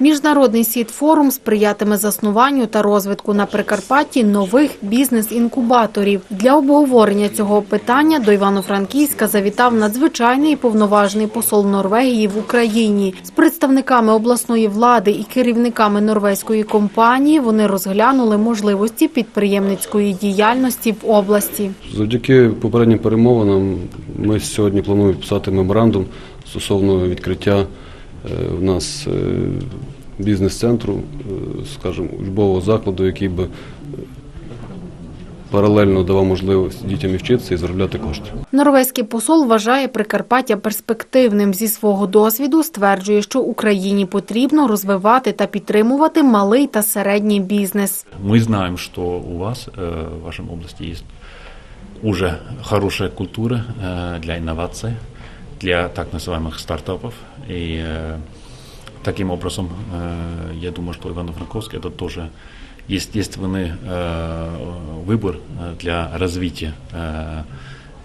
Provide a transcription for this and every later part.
Міжнародний сіт-форум сприятиме заснуванню та розвитку на Прикарпатті нових бізнес-інкубаторів. Для обговорення цього питання до Івано-Франківська завітав надзвичайний і повноважний посол Норвегії в Україні. З представниками обласної влади і керівниками норвезької компанії вони розглянули можливості підприємницької діяльності в області. Завдяки попереднім перемовинам ми сьогодні плануємо підписати меморандум стосовно відкриття е, в нас е, бізнес-центру, е, скажімо, учбового закладу, який би е, паралельно давав можливість дітям і вчитися і заробляти кошти. Норвезький посол вважає Прикарпаття перспективним. Зі свого досвіду стверджує, що Україні потрібно розвивати та підтримувати малий та середній бізнес. Мы знаем, что у вас э, в вашем области есть уже хорошая культура э, для инноваций, Для так называемых стартапов. И э, таким образом, э, я думаю, что Ивано-Франковск это тоже естественный э, выбор э, для развития э,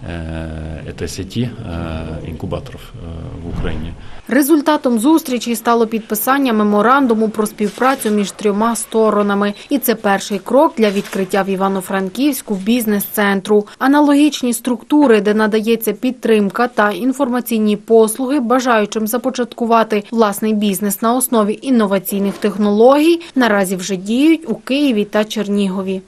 э, этой сети э, инкубаторов э, в Украине. Результатом зустрічі стало підписання меморандуму про співпрацю між трьома сторонами. І це перший крок для відкриття в Івано-Франківську бізнес-центру. Аналогічні структури, де надається підтримка та інформаційні послуги, бажаючим започаткувати власний бізнес на основі інноваційних технологій, наразі вже діють у Києві та Чернігові.